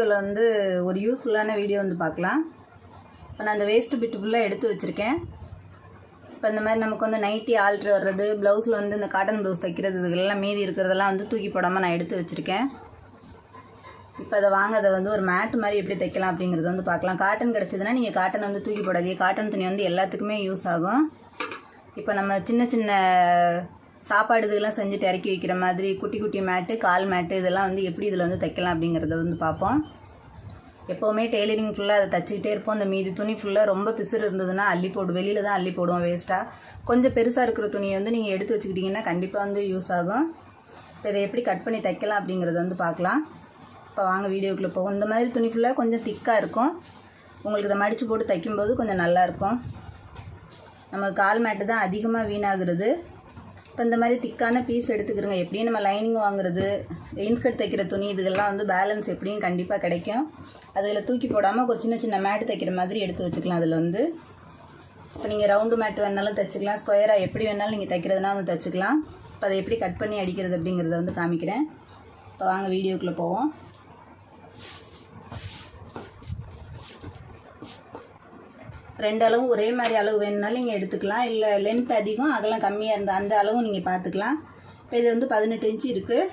வீடியோவில் வந்து ஒரு யூஸ்ஃபுல்லான வீடியோ வந்து பார்க்கலாம் இப்போ நான் அந்த வேஸ்ட் பிட்டு ஃபுல்லாக எடுத்து வச்சுருக்கேன். இப்போ இந்த மாதிரி நமக்கு வந்து நைட்டி ஆல்ட்ரு வர்றது ப்ளவுஸில் வந்து இந்த காட்டன் ப்ளவுஸ் தைக்கிறது இதுக்கெல்லாம் மீதி இருக்கிறதெல்லாம் வந்து தூக்கி போடாமல் நான் எடுத்து வச்சுருக்கேன். இப்போ அதை வாங்க அதை வந்து ஒரு மேட் மாதிரி எப்படி தைக்கலாம் அப்படிங்கிறத வந்து பார்க்கலாம் காட்டன் கிடச்சதுன்னா நீங்கள் காட்டன் வந்து தூக்கி போடாதீங்க. காட்டன் துணி வந்து எல்லாத்துக்குமே யூஸ் ஆகும். இப்போ நம்ம சின்ன சின்ன சாப்பாடு இதெல்லாம் செஞ்சுட்டு இறக்கி வைக்கிற மாதிரி குட்டி குட்டி மேட்டு கால் மேட்டு இதெல்லாம் வந்து எப்படி இதில் வந்து தைக்கலாம் அப்படிங்கிறத வந்து பார்ப்போம். எப்போவுமே டெய்லரிங் ஃபுல்லாக அதை தைச்சிக்கிட்டே இருப்போம். அந்த மீதி துணி ஃபுல்லாக ரொம்ப பிசுறு இருந்ததுன்னா அள்ளி போடு வெளியில் தான் அள்ளி போடுவோம் வேஸ்ட்டாக கொஞ்சம் பெருசாக இருக்கிற துணியை வந்து நீங்கள் எடுத்து வச்சுக்கிட்டிங்கன்னா கண்டிப்பாக வந்து யூஸ் ஆகும். இப்போ இதை எப்படி கட் பண்ணி தைக்கலாம் அப்படிங்கிறத வந்து பார்க்கலாம். இப்போ வாங்க வீடியோக்குள்ளே போகும் இந்த மாதிரி துணி ஃபுல்லாக கொஞ்சம் திக்காக இருக்கும். உங்களுக்கு இதை மடித்து போட்டு தைக்கும்போது கொஞ்சம் நல்லாயிருக்கும் நம்ம கால் மேட்டு தான் அதிகமாக வீணாகிறது. இப்போ இந்த மாதிரி திக்கான பீஸ் எடுத்துக்கிறோங்க. எப்படியும் நம்ம லைனிங் வாங்குறது இன்ஸ்கர்ட் தைக்கிற துணி இதுகள்லாம் வந்து பேலன்ஸ் எப்படியும் கண்டிப்பாக கிடைக்கும். அதில் தூக்கி போடாமல் ஒரு சின்ன சின்ன மேட்டு தைக்கிற மாதிரி எடுத்து வச்சுக்கலாம் அதில் வந்து. இப்போ நீங்கள் ரவுண்டு மேட் வேணாலும் தைச்சிக்கலாம். ஸ்கொயராக எப்படி வேணாலும் நீங்கள் தைக்கிறதுனா வந்து தைச்சிக்கலாம். இப்போ அதை எப்படி கட் பண்ணி அடிக்கிறது அப்படிங்கிறத வந்து காமிக்கிறேன். இப்போ வாங்க வீடியோக்குள்ளே போவோம். ரெண்டு அளவு ஒரே மாதிரி அளவு வேணும்னாலும் நீங்கள் எடுத்துக்கலாம். இல்லை லென்த் அதிகம் அகலம் கம்மியாக இருந்தால் அந்த அளவும் நீங்கள் பார்த்துக்கலாம் இப்போ இது வந்து பதினெட்டு இன்ச்சு இருக்குது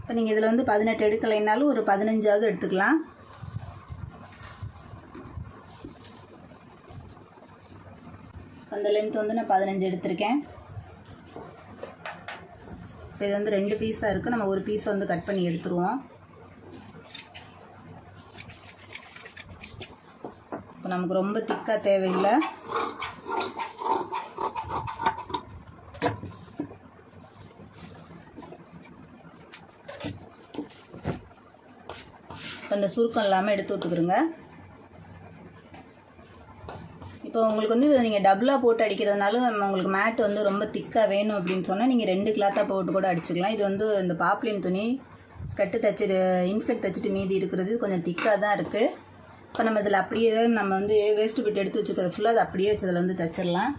இப்போ நீங்கள் இதில் வந்து பதினெட்டு எடுக்கலைனாலும் ஒரு பதினஞ்சாவது எடுத்துக்கலாம். அந்த லென்த் வந்து நான் பதினஞ்சு எடுத்திருக்கேன். இப்போ இது வந்து ரெண்டு பீஸாக இருக்குது நம்ம ஒரு பீஸை வந்து கட் பண்ணி எடுத்துருவோம். இப்போ நமக்கு ரொம்ப திக்காக தேவையில்லை. இப்போ இந்த சுருக்கம் இல்லாமல் எடுத்து விட்டுக்கிறோங்க இப்போ உங்களுக்கு வந்து இதை நீங்கள் டபுளாக போட்டு அடிக்கிறதுனால உங்களுக்கு மேட் வந்து ரொம்ப திக்காக வேணும் அப்படின்னு சொன்னால் நீங்கள் ரெண்டு கிளாத்தாக போட்டு கூட அடிச்சுக்கலாம். இது வந்து இந்த பாப்ளின் துணி ஸ்கட்டு தைச்சிட்டு இன்ஸ்கர்ட் தைச்சிட்டு மீதி இருக்கிறது கொஞ்சம் திக்காக தான் இருக்குது இப்போ நம்ம இதில் அப்படியே நம்ம வந்து வேஸ்ட்டு பிட் எடுத்து வச்சுக்கிறது ஃபுல்லாக அதை அப்படியே வச்சு அதில் வந்து தைச்சிடலாம்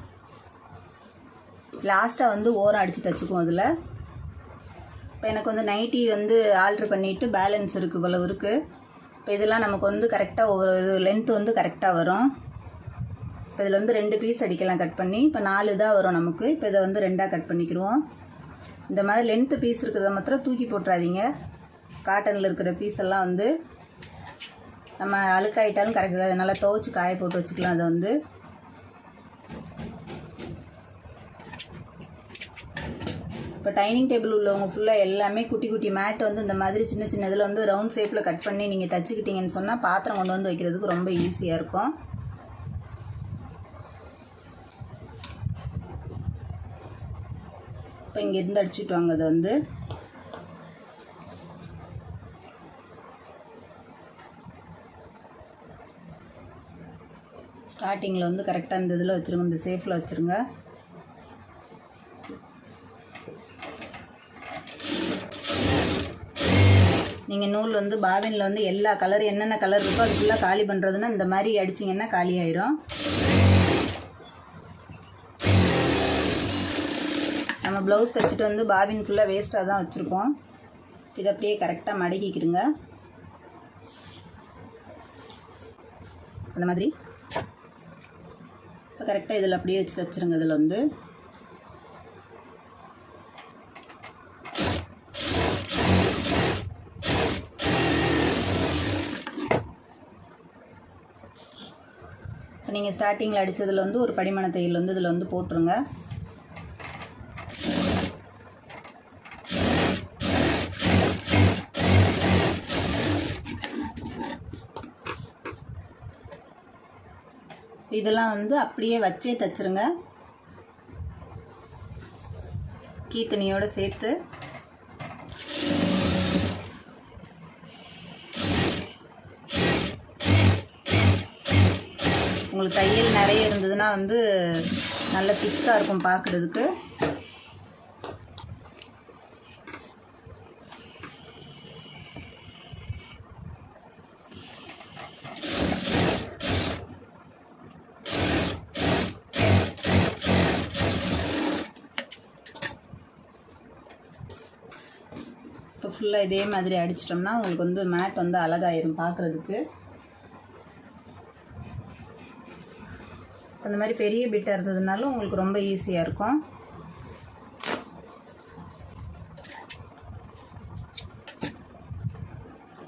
லாஸ்ட்டாக வந்து ஓரம் அடித்து தைச்சிக்குவோம் அதில். இப்போ எனக்கு வந்து நைட்டி வந்து ஆல்ட்ரு பண்ணிவிட்டு பேலன்ஸ் இருக்குது இவ்வளவு இருக்குது இப்போ இதெல்லாம் நமக்கு வந்து கரெக்டாக ஒரு இது லென்த்து வந்து கரெக்டாக வரும். இப்போ இதில் வந்து ரெண்டு பீஸ் அடிக்கலாம் கட் பண்ணி. இப்போ நாலு இதாக வரும் நமக்கு. இப்போ இதை வந்து ரெண்டாக கட் பண்ணிக்கிடுவோம் இந்த மாதிரி லென்த்து பீஸ் இருக்கிறத மாத்திரம் தூக்கி போட்டுறாதீங்க. காட்டனில் இருக்கிற பீஸ் எல்லாம் வந்து நம்ம அழுக்காயிட்டாலும் கரெக்டாக நல்லா துவச்சி காய போட்டு வச்சுக்கலாம். அதை வந்து. இப்போ டைனிங் டேபிள் உள்ளவங்க ஃபுல்லாக எல்லாமே குட்டி குட்டி மேட் வந்து இந்த மாதிரி சின்ன சின்ன இதில் வந்து ரவுண்ட் ஷேப்பில் கட் பண்ணி நீங்கள் தச்சுக்கிட்டீங்கன்னு சொன்னால் பாத்திரம் கொண்டு வந்து வைக்கிறதுக்கு ரொம்ப ஈஸியாக இருக்கும். இப்போ இங்கேருந்து அடிச்சுட்டு வாங்க. அதை வந்து. ஸ்டார்டிங்கில் வந்து கரெக்டாக இந்த இதில் வச்சுருங்க இந்த சேஃபில் வச்சுருங்க. நீங்கள் நூல் வந்து பாவினில் வந்து எல்லா கலர் என்னென்ன கலர் இருக்கோ அது ஃபுல்லாக காலி பண்ணுறதுன்னா இந்த மாதிரி அடிச்சிங்கன்னா காலி ஆயிரும். நம்ம ப்ளவுஸ் தைச்சிட்டு வந்து பாபின் ஃபுல்லாக வேஸ்ட்டாக தான் வச்சுருக்கோம். இதை அப்படியே கரெக்டாக மடக்கிக்கிடுங்க அந்த மாதிரி. இப்போ கரெக்டாக இதில் அப்படியே வச்சு தைச்சிருங்க. இதில் வந்து இப்போ நீங்கள் ஸ்டார்டிங்கில் அடித்ததில் வந்து ஒரு படிமண தையல் வந்து இதில் வந்து போட்டுருங்க. இதெல்லாம் வந்து அப்படியே வச்சே தைச்சிருங்க. கீ சேர்த்து. உங்களுக்கு தையல் நிறைய இருந்ததுன்னா வந்து நல்ல திக்காக இருக்கும் பார்க்குறதுக்கு. ஃபுல்லாக இதே மாதிரி அடிச்சிட்டோம்னா உங்களுக்கு வந்து மேட் வந்து அழகாயிரும் பார்க்குறதுக்கு அந்த மாதிரி பெரிய பிட்டாக இருந்ததுனால உங்களுக்கு ரொம்ப ஈஸியாக இருக்கும்.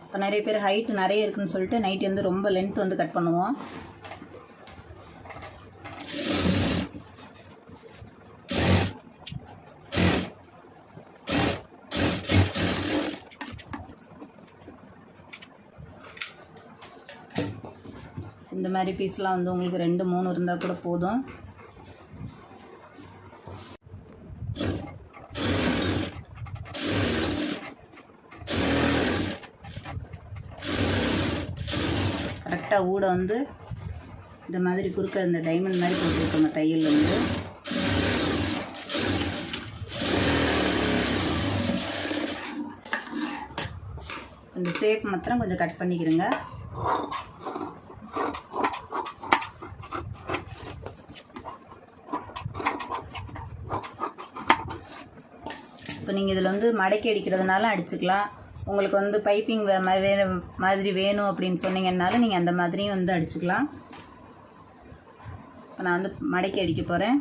இப்போ நிறைய பேர் ஹைட் நிறைய இருக்குன்னு சொல்லிட்டு நைட்டி வந்து ரொம்ப லென்த் வந்து கட் பண்ணுவோம். இந்த மாதிரி பீஸ்லாம் வந்து உங்களுக்கு ரெண்டு மூணு இருந்தால் கூட போதும். கரெக்டாக ஊட வந்து இந்த மாதிரி குறுக்க இந்த டைமண்ட் மாதிரி போட்டுருக்கோங்க தையல் வந்து இந்த ஷேப் மாத்திரம் கொஞ்சம் கட் பண்ணிக்கிறேங்க இப்போ நீங்கள் இதில் வந்து மடக்கி அடிக்கிறதுனால அடிச்சுக்கலாம். உங்களுக்கு வந்து பைப்பிங் வே வேறு மாதிரி வேணும் அப்படின்னு சொன்னீங்கன்னாலும் நீங்கள் அந்த மாதிரியும் வந்து அடிச்சுக்கலாம். இப்போ நான் வந்து மடக்கி அடிக்க போகிறேன்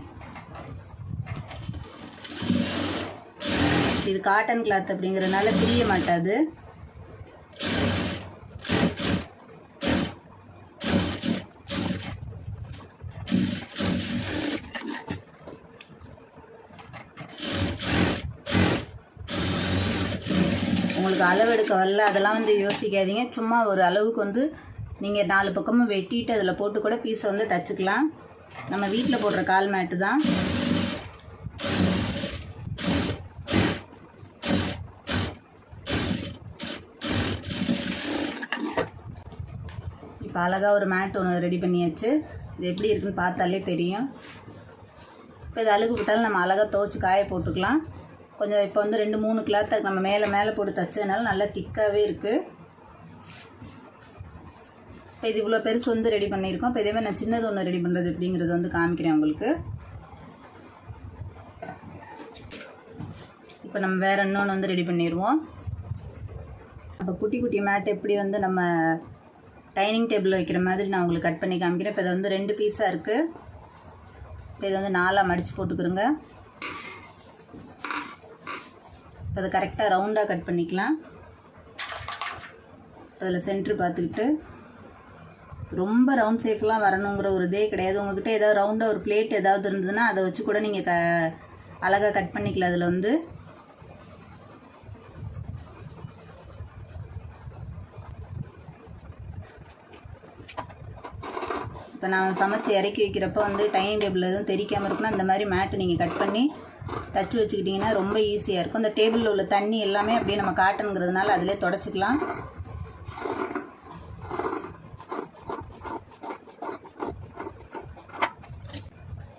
இது காட்டன் கிளாத் அப்படிங்கிறதுனால பிரிய மாட்டாது. உங்களுக்கு அளவெடுக்க வரல அதெல்லாம் வந்து யோசிக்காதீங்க. சும்மா ஒரு அளவுக்கு வந்து நீங்கள் நாலு பக்கமும் வெட்டிட்டு அதில் போட்டு கூட பீஸை வந்து தச்சுக்கலாம். நம்ம வீட்டில் போடுற கால் மேட்டு தான். இப்போ அழகாக ஒரு மேட் ஒன்று ரெடி பண்ணியாச்சு. இது எப்படி இருக்குன்னு பார்த்தாலே தெரியும். இப்போ இது அழுகு விட்டாலும் நம்ம அழகாக துவச்சி காய போட்டுக்கலாம். கொஞ்சம் இப்போ வந்து ரெண்டு மூணு கிளாத்தை நம்ம மேலே மேலே போட்டு தைச்சதுனால நல்லா திக்காகவே இருக்குது இப்போ இது இவ்வளோ பெருசு வந்து ரெடி பண்ணியிருக்கோம். இப்போ இதேமாதிரி நான் சின்னது ஒன்று ரெடி பண்ணுறது அப்படிங்கிறது வந்து காமிக்கிறேன் உங்களுக்கு. இப்போ நம்ம வேறு இன்னொன்று வந்து ரெடி பண்ணிடுவோம் இப்போ குட்டி குட்டி மேட் எப்படி வந்து நம்ம டைனிங் டேபிள் வைக்கிற மாதிரி நான் உங்களுக்கு கட் பண்ணி காமிக்கிறேன். இப்போ இது வந்து ரெண்டு பீஸாக இருக்குது இப்போ இதை வந்து நாலாக மடித்து போட்டுக்கிறோங்க. இப்போ அதை கரெக்டாக ரவுண்டாக கட் பண்ணிக்கலாம். அதில் சென்ட்ரு பார்த்துக்கிட்டு ரொம்ப ரவுண்ட் ஷேப்லாம் வரணுங்கிற ஒரு இதே கிடையாது. உங்ககிட்ட ஏதாவது ரவுண்டாக ஒரு பிளேட் ஏதாவது இருந்ததுன்னா அதை வச்சு கூட நீங்கள் க அழகாக கட் பண்ணிக்கலாம் அதில் வந்து. இப்போ நான் சமைச்சு இறக்கி வைக்கிறப்ப வந்து டைனிங் டேபிள் எதுவும் தெரிக்காமல் இருக்குன்னா இந்த மாதிரி மேட்டு நீங்கள் கட் பண்ணி தச்சு வச்சுக்கிட்டிங்கன்னா ரொம்ப ஈஸியாக இருக்கும். இந்த டேபிளில் உள்ள தண்ணி எல்லாமே அப்படியே நம்ம காட்டணுங்கிறதுனால அதிலே தொடச்சிக்கலாம்.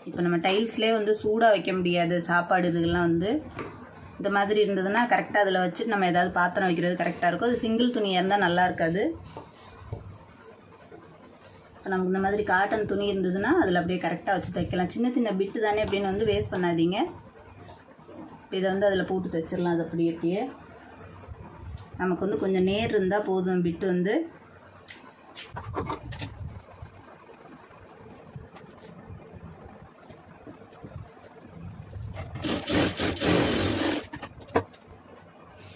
இப்போ நம்ம டைல்ஸ்லேயே வந்து சூடாக வைக்க முடியாது. சாப்பாடு இதுகள்லாம் வந்து இந்த மாதிரி இருந்ததுன்னா கரெக்டாக அதில் வச்சுட்டு நம்ம ஏதாவது பாத்திரம் வைக்கிறது கரெக்டாக இருக்கும். அது சிங்கிள் துணியாக இருந்தால் நல்லா இருக்காது. இப்போ நமக்கு இந்த மாதிரி காட்டன் துணி இருந்ததுன்னா அதில் அப்படியே கரெக்டாக வச்சு தைக்கலாம். சின்ன சின்ன பிட்டு தானே அப்படின்னு வந்து வேஸ்ட் பண்ணாதீங்க. இதை வந்து அதில் போட்டு தைச்சிடலாம். அது அப்படியே அப்படியே. நமக்கு வந்து கொஞ்சம் நேர் இருந்தால் போதும். பிட்டு வந்து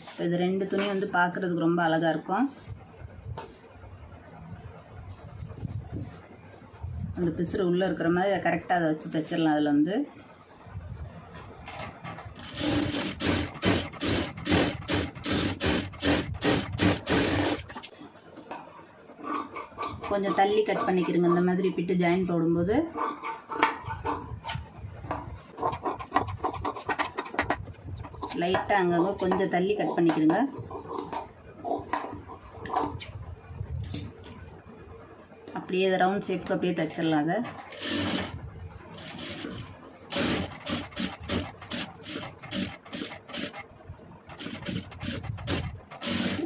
இப்போ இது ரெண்டு துணி வந்து பார்க்குறதுக்கு ரொம்ப அழகாக இருக்கும். அந்த பிசுறு உள்ளே இருக்கிற மாதிரி கரெக்டாக அதை வச்சு தைச்சிடலாம். அதில் வந்து கொஞ்சம் தள்ளி கட் பண்ணிக்கிறங்க. இந்த மாதிரி பிட்டு ஜாயின் போடும்போது. லைட்டாக அங்கங்கே கொஞ்சம் தள்ளி கட் பண்ணிக்கிறங்க. அப்படியே ரவுண்ட் ஷேப்புக்கு அப்படியே தைச்சிடலாம் அதை.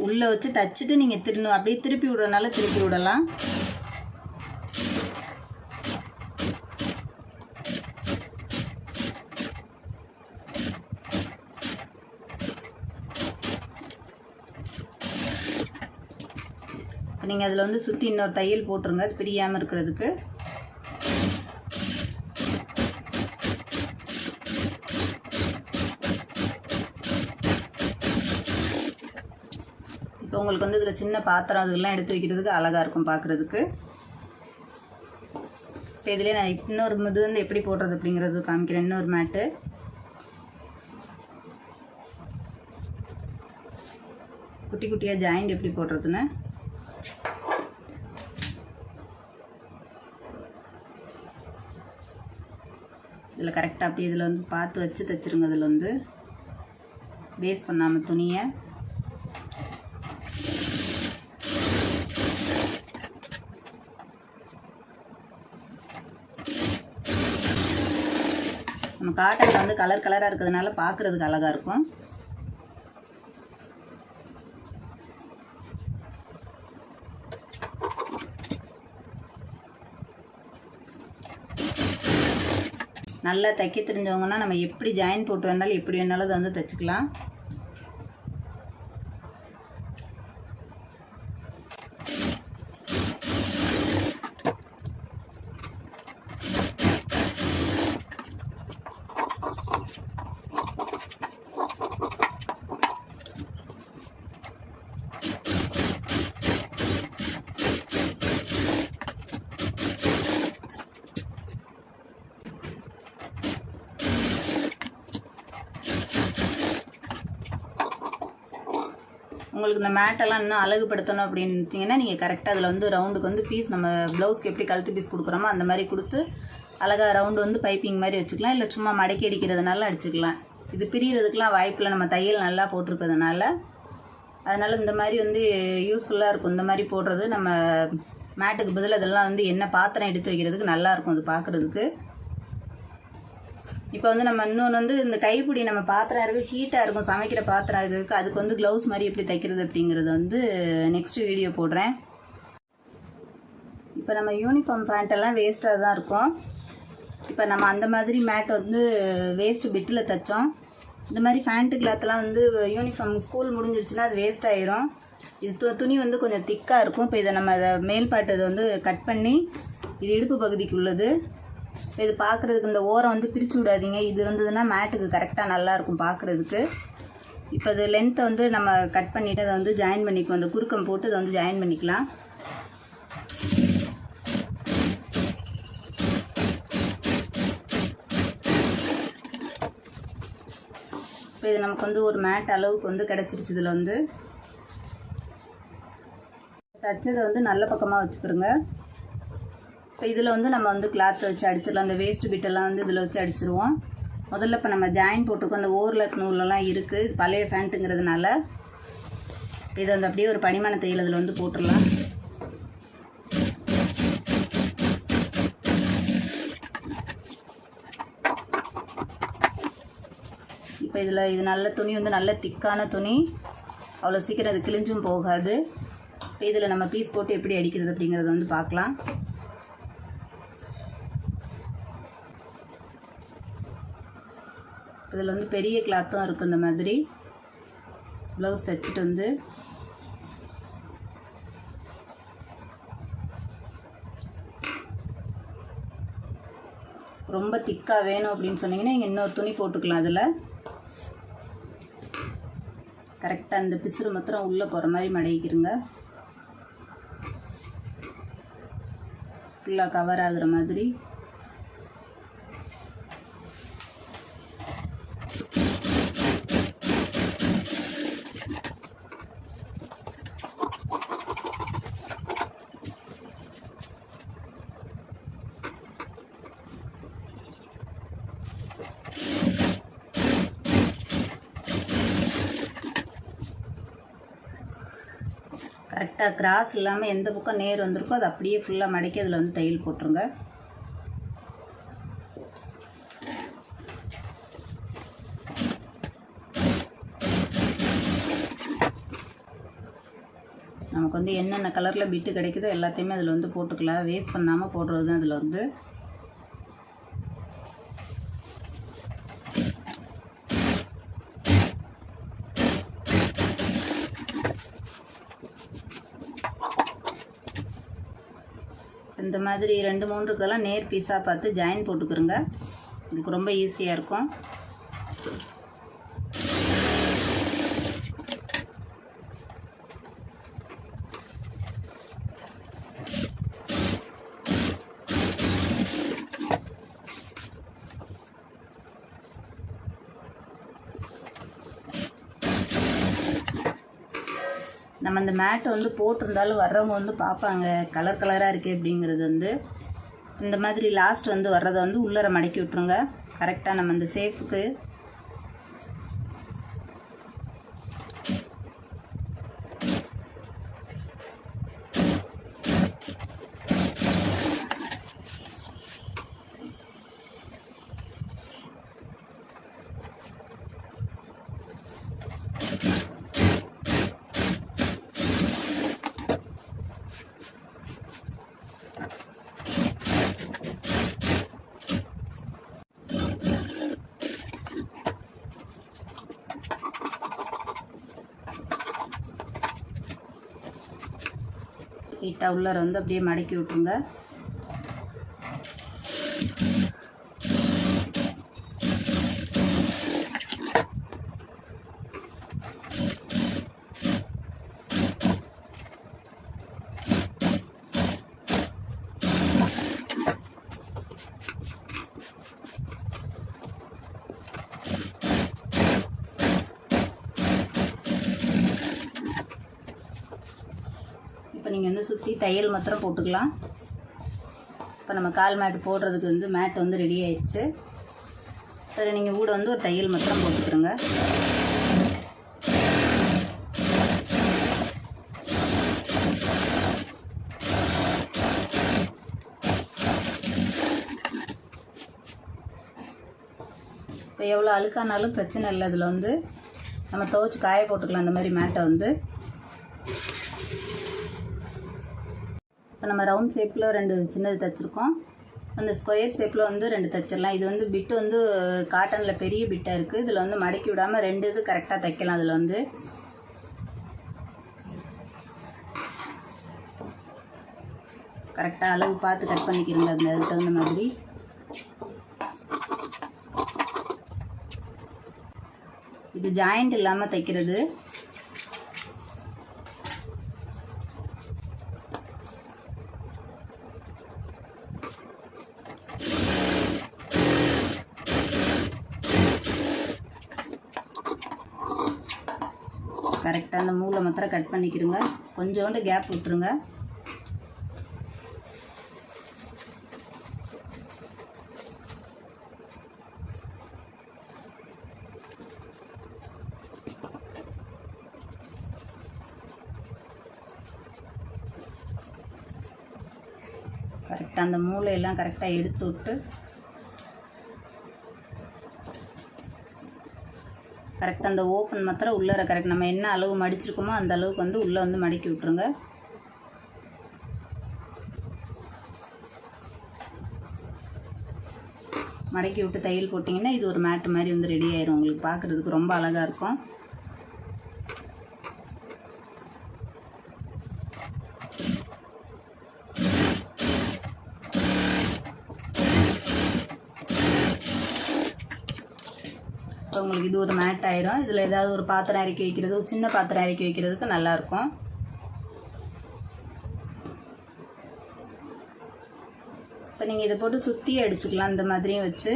உள்ளே வச்சு தச்சுட்டு நீங்கள் திரும்ப அப்படியே திருப்பி விடுறதுனால திருப்பி விடலாம். நீங்கள் அதில் வந்து சுற்றி இன்னொரு தையல் போட்டுருங்க அது பிரியாமல் இருக்கிறதுக்கு. இப்போ உங்களுக்கு வந்து இதில் சின்ன பாத்திரம் அதுக்கெல்லாம் எடுத்து வைக்கிறதுக்கு அழகாக இருக்கும் பார்க்குறதுக்கு இப்போ இதிலே நான் இன்னொரு இது வந்து எப்படி போடுறது அப்படிங்கிறது காமிக்கிறேன் இன்னொரு மேட்டு குட்டி குட்டியாக ஜாயிண்ட் எப்படி போடுறதுன்னு. இதில் கரெக்டாக அப்படியே இதில் வந்து பார்த்து வச்சு தைச்சிருங்க. இதில் வந்து வேஸ்ட் பண்ணாமல் துணியை. நம்ம காட்டன் வந்து கலர் கலராக இருக்கிறதுனால பார்க்குறதுக்கு அழகாக இருக்கும். நல்லா தைக்க தெரிஞ்சவங்கன்னா நம்ம எப்படி ஜாயின் போட்டு வேணாலும் எப்படி வேணாலும் அதை வந்து தைச்சிக்கலாம் உங்களுக்கு இந்த மேட்டெல்லாம் இன்னும் அழகுபடுத்தணும் அப்படின்ட்டிங்கன்னா நீங்கள் கரெக்டாக அதில் வந்து ரவுண்டுக்கு வந்து பீஸ் நம்ம ப்ளவுஸ்க்கு எப்படி கழுத்து பீஸ் கொடுக்குறோமோ அந்த மாதிரி கொடுத்து அழகாக ரவுண்டு வந்து பைப்பிங் மாதிரி வச்சுக்கலாம். இல்லை சும்மா மடக்கி அடிக்கிறதுனால அடிச்சுக்கலாம். இது பிரியறதுக்கெலாம் வாய்ப்பில் நம்ம தையல் நல்லா போட்டிருக்கிறதுனால அதனால் இந்த மாதிரி வந்து யூஸ்ஃபுல்லாக இருக்கும். இந்த மாதிரி போடுறது நம்ம மேட்டுக்கு பதில் இதெல்லாம் வந்து என்ன பாத்திரம் எடுத்து வைக்கிறதுக்கு நல்லாயிருக்கும் அது பார்க்குறதுக்கு இப்போ வந்து நம்ம இன்னொன்று வந்து இந்த கைப்பிடி நம்ம பாத்திரம் இருக்குது ஹீட்டாக இருக்கும் சமைக்கிற பாத்திரம் இருக்குது அதுக்கு வந்து க்ளவுஸ் மாதிரி எப்படி தைக்கிறது அப்படிங்கிறது வந்து நெக்ஸ்ட் வீடியோ போடுறேன். இப்போ நம்ம யூனிஃபார்ம் பேண்ட்டெல்லாம் வேஸ்ட்டாக தான் இருக்கும். இப்போ நம்ம அந்த மாதிரி மேட் வந்து வேஸ்ட் பிட்டில் தைச்சோம். இந்த மாதிரி ஃபேண்ட்டு கிளாத்லாம் வந்து யூனிஃபார்ம் ஸ்கூல் முடிஞ்சிருச்சுன்னா அது வேஸ்ட் ஆயிரும். இது து துணி வந்து கொஞ்சம் திக்காக இருக்கும். இப்போ இதை நம்ம அதை மேல்பாட்டு இதை வந்து கட் பண்ணி இது இடுப்பு பகுதிக்கு உள்ளது. இது பார்க்குறதுக்கு இந்த ஓரம் வந்து பிரித்து விடாதீங்க. இது இருந்ததுன்னா மேட்டுக்கு கரெக்டாக நல்லாயிருக்கும் பார்க்குறதுக்கு இப்போ இது லென்த்தை வந்து நம்ம கட் பண்ணிவிட்டு அதை வந்து ஜாயின் பண்ணிக்குவோம் அந்த குறுக்கம் போட்டு அதை வந்து ஜாயின் பண்ணிக்கலாம். இப்போ இது நமக்கு வந்து ஒரு மேட் அளவுக்கு வந்து கிடச்சிருச்சு இதில் வந்து. தச்சதை வந்து நல்ல பக்கமாக வச்சுக்கிறோங்க. இப்போ இதில் வந்து நம்ம வந்து கிளாத் வச்சு அடிச்சிடலாம். அந்த வேஸ்ட் பிட்டெல்லாம் வந்து இதில் வச்சு அடிச்சிருவோம். முதல்ல இப்போ நம்ம ஜாயின் போட்டிருக்கோம். அந்த ஓவர்லக் நூலெல்லாம் இருக்குது பழைய ஃபேண்ட்டுங்கிறதுனால இதை வந்து அப்படியே ஒரு பனிமான தையல் அதில் வந்து போட்டுடலாம். இப்போ இதில் இது நல்ல துணி வந்து நல்ல திக்கான துணி. அவ்வளோ சீக்கிரம் அது கிழிஞ்சும் போகாது. இப்போ இதில் நம்ம பீஸ் போட்டு எப்படி அடிக்கிறது அப்படிங்கிறத வந்து பார்க்கலாம். இதில் வந்து பெரிய கிளாத்தும் இருக்குது இந்த மாதிரி. ப்ளவுஸ் தைச்சிட்டு வந்து. ரொம்ப திக்காக வேணும் அப்படின்னு சொன்னீங்கன்னா நீங்கள் இன்னொரு துணி போட்டுக்கலாம் அதில். கரெக்டாக அந்த பிசுறு மாத்திரம் உள்ளே போகிற மாதிரி மடக்கிருங்க ஃபுல்லாக கவர் ஆகுற மாதிரி. கரெக்டாக கிராஸ் இல்லாமல் எந்த பக்கம் நேர் வந்திருக்கோ அது அப்படியே ஃபுல்லாக மடக்கி அதில் வந்து தையல் போட்டுருங்க. நமக்கு வந்து என்னென்ன கலரில் பிட்டு கிடைக்குதோ எல்லாத்தையுமே அதில் வந்து போட்டுக்கலாம். வேஸ்ட் பண்ணாமல் போடுறது தான் அதில் வந்து இந்த மாதிரி ரெண்டு மூன்றுக்கெல்லாம் நேர் பீஸாக பார்த்து ஜாயின் போட்டுக்கிறோங்க. உங்களுக்கு ரொம்ப ஈஸியாக இருக்கும். நம்ம மேட்டை வந்து போட்டிருந்தாலும் வர்றவங்க வந்து பார்ப்பாங்க. கலர் கலராக இருக்குது அப்படிங்கிறது வந்து இந்த மாதிரி லாஸ்ட் வந்து வர்றதை வந்து உள்ளர மடக்கி விட்ருங்க கரெக்டாக நம்ம இந்த சேஃபுக்கு லைட்டாக உள்ளார வந்து அப்படியே மடக்கி விட்ருங்க நீங்கள் வந்து சுற்றி தையல் மாத்திரம் போட்டுக்கலாம். இப்போ நம்ம கால் மேட் போடுறதுக்கு வந்து மேட் வந்து ரெடி ஆயிடுச்சு. அதில் நீங்கள் கூட வந்து ஒரு தையல் மாத்திரம் போட்டுக்கிறோங்க இப்போ எவ்வளோ அழுக்கானாலும் பிரச்சனை இல்லை. இதில் வந்து நம்ம துவச்சி காய போட்டுக்கலாம். அந்த மாதிரி மேட்டை வந்து. இப்போ நம்ம ரவுண்ட் ஷேப்பில் ரெண்டு சின்னது தைச்சிருக்கோம். அந்த ஸ்கொயர் ஷேப்பில் வந்து ரெண்டு தைச்சிடலாம் இது வந்து பிட்டு வந்து காட்டனில் பெரிய பிட்டாக இருக்குது இதில் வந்து மடக்கி விடாமல் ரெண்டு இது கரெக்டாக தைக்கலாம் அதில் வந்து. கரெக்டாக அளவு பார்த்து கட் பண்ணிக்கிறங்க. அந்த அதுக்கு தகுந்த மாதிரி. இது ஜாயிண்ட் இல்லாமல் தைக்கிறது. கரெக்டாக அந்த மூளை மாத்திரம் கட் பண்ணிக்கிறோங்க கொஞ்சோண்டு கேப் விட்டுருங்க. கரெக்டாக அந்த மூளையெல்லாம் கரெக்டாக எடுத்து விட்டு கரெக்டாக அந்த ஓப்பன் மாத்திரம் உள்ளார கரெக்ட் நம்ம என்ன அளவு மடிச்சிருக்கோமோ அந்த அளவுக்கு வந்து உள்ளே வந்து மடக்கி விட்ருங்க மடக்கி விட்டு தையல் போட்டிங்கன்னா இது ஒரு மேட்டு மாதிரி வந்து ரெடி ஆயிரும். உங்களுக்கு பார்க்குறதுக்கு ரொம்ப அழகாக இருக்கும். உங்களுக்கு இது ஒரு மேட் ஆயிரும். இதில் ஏதாவது ஒரு பாத்திரம் இறக்கி வைக்கிறது ஒரு சின்ன பாத்திரம் இறக்கி வைக்கிறதுக்கு நல்லாயிருக்கும். இப்போ நீங்கள் இதை போட்டு சுற்றி அடிச்சுக்கலாம். இந்த மாதிரியும் வச்சு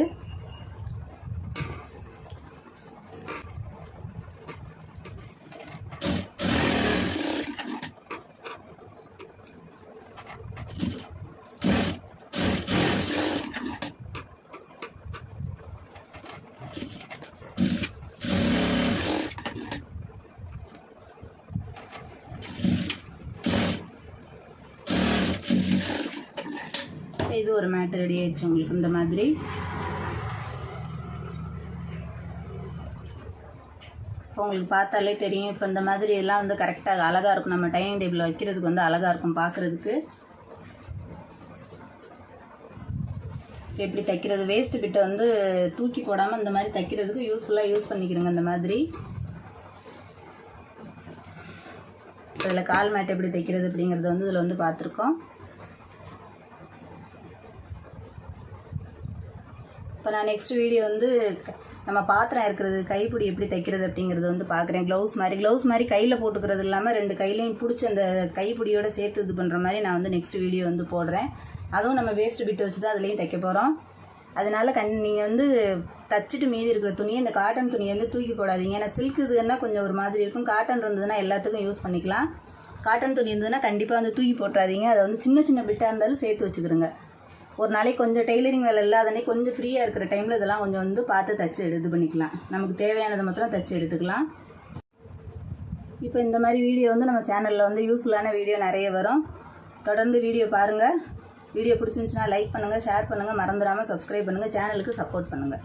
இப்போ இது ஒரு மேட் ரெடி ஆயிடுச்சு உங்களுக்கு இந்த மாதிரி. இப்போ உங்களுக்கு பார்த்தாலே தெரியும். இப்போ இந்த மாதிரி எல்லாம் வந்து கரெக்டாக அழகாக இருக்கும். நம்ம டைனிங் டேபிளில் வைக்கிறதுக்கு வந்து அழகாக இருக்கும் பார்க்குறதுக்கு. எப்படி தைக்கிறது? வேஸ்ட் பிட்டை வந்து தூக்கி போடாமல் இந்த மாதிரி தைக்கிறதுக்கு யூஸ்ஃபுல்லாக யூஸ் பண்ணிக்கிறோங்க இந்த மாதிரி. இதில் கால் மேட் எப்படி தைக்கிறது அப்படிங்கிறது வந்து இதில் வந்து பார்த்துருக்கோம். இப்போ நான் நெக்ஸ்ட் வீடியோ வந்து க- நம்ம பாத்திரம் இருக்கிறது கைப்பிடி எப்படி தைக்கிறது அப்படிங்கிறது வந்து பார்க்குறேன் க்ளவுஸ் மாதிரி க்ளவுஸ் மாதிரி கையில் போட்டுக்கிறது இல்லாமல் ரெண்டு கையிலையும் பிடிச்சி அந்த கைப்பிடியோட சேர்த்து இது பண்ணுற மாதிரி நான் வந்து நெக்ஸ்ட் வீடியோ வந்து போடுறேன். அதுவும் நம்ம வேஸ்ட் பிட்டு வச்சு தான் அதுலேயும் தைக்க போகிறோம் அதனால கண் நீங்கள் வந்து தச்சுட்டு மீதி இருக்கிற துணியை இந்த காட்டன் துணியை வந்து தூக்கி போடாதீங்க. ஏன்னா சில்க் இதுன்னா கொஞ்சம் ஒரு மாதிரி இருக்கும். காட்டன் இருந்ததுன்னா எல்லாத்துக்கும் யூஸ் பண்ணிக்கலாம். காட்டன் துணி இருந்ததுன்னா கண்டிப்பாக வந்து தூக்கி போட்டுறாதீங்க. அதை வந்து சின்ன சின்ன பிட்டாக இருந்தாலும் சேர்த்து வச்சுக்கிறோங்க ஒரு நாளைக்கு கொஞ்சம் டெய்லரிங் வேலை இல்லாதனே கொஞ்சம் ஃப்ரீயாக இருக்கிற டைமில் இதெல்லாம் கொஞ்சம் வந்து பார்த்து தச்சு இது பண்ணிக்கலாம். நமக்கு தேவையானதை மாத்திரம் தச்சு எடுத்துக்கலாம். இப்போ இந்த மாதிரி வீடியோ வந்து நம்ம சேனலில் வந்து யூஸ்ஃபுல்லான வீடியோ நிறைய வரும். தொடர்ந்து வீடியோ பாருங்கள் வீடியோ பிடிச்சிருந்துச்சுன்னா லைக் பண்ணுங்கள் ஷேர் பண்ணுங்கள் மறந்துடாமல் சப்ஸ்கிரைப் பண்ணுங்கள் சேனலுக்கு சப்போர்ட் பண்ணுங்கள்